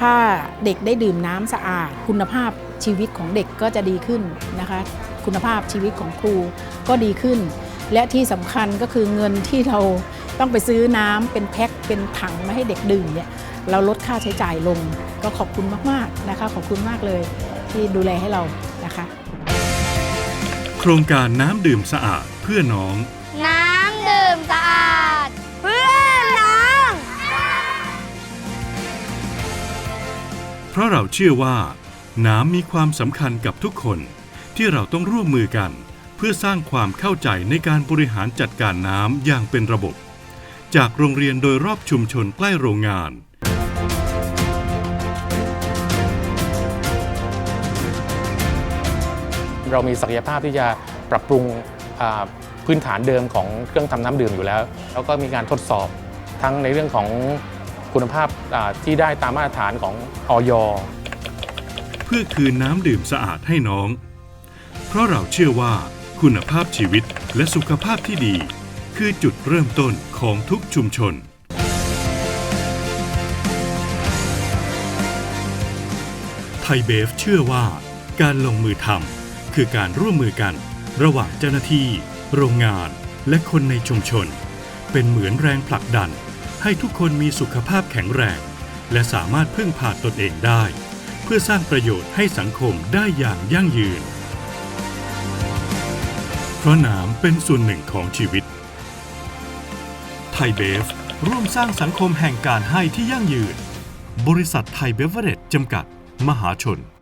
ถ้าเด็กได้ดื่มน้ำสะอาด คุณภาพชีวิตของเด็กก็จะดีขึ้นนะคะ คุณภาพชีวิตของครูก็ดีขึ้น และที่สำคัญก็คือเงินที่เราต้องไปซื้อน้ำเป็นแพ็คเป็นถังมาให้เด็กดื่มเนี่ยเราลดค่าใช้จ่ายลง ก็ขอบคุณมากๆนะคะ ขอบคุณมากเลยที่ดูแลให้เรานะคะ โครงการน้ำดื่มสะอาดเพื่อน้อง เพราะเราเชื่อว่า น้ำมีความสำคัญกับทุกคน ที่เราต้องร่วมมือกัน เพื่อสร้างความเข้าใจในการบริหารจัดการน้ำอย่างเป็นระบบ จากโรงเรียนโดยรอบชุมชนใกล้โรงงาน เรามีศักยภาพที่จะปรับปรุงพื้นฐานเดิมของเครื่องทำน้ำดื่มอยู่แล้ว แล้วก็มีการทดสอบทั้งในเรื่องของ คุณภาพที่ได้ตามมาตรฐานของออยเพื่อคืนน้ำดื่มสะอาดให้น้อง เพราะเราเชื่อว่าคุณภาพชีวิตและสุขภาพที่ดี คือจุดเริ่มต้นของทุกชุมชน ไทยเบฟเชื่อว่า การลงมือทำคือการร่วมมือกัน ระหว่างเจ้าหน้าที่ โรงงาน และคนในชุมชน เป็นเหมือนแรงผลักดัน ให้ทุกคนมีสุขภาพแข็งแรง และสามารถพึ่งพาตนเองได้ เพื่อสร้างประโยชน์ให้สังคมได้อย่างยั่งยืน เพราะน้ำเป็นส่วนหนึ่งของชีวิต ไทยเบฟร่วมสร้างสังคมแห่งการให้ที่ยั่งยืน บริษัทไทยเบเวอเรจจำกัด มหาชน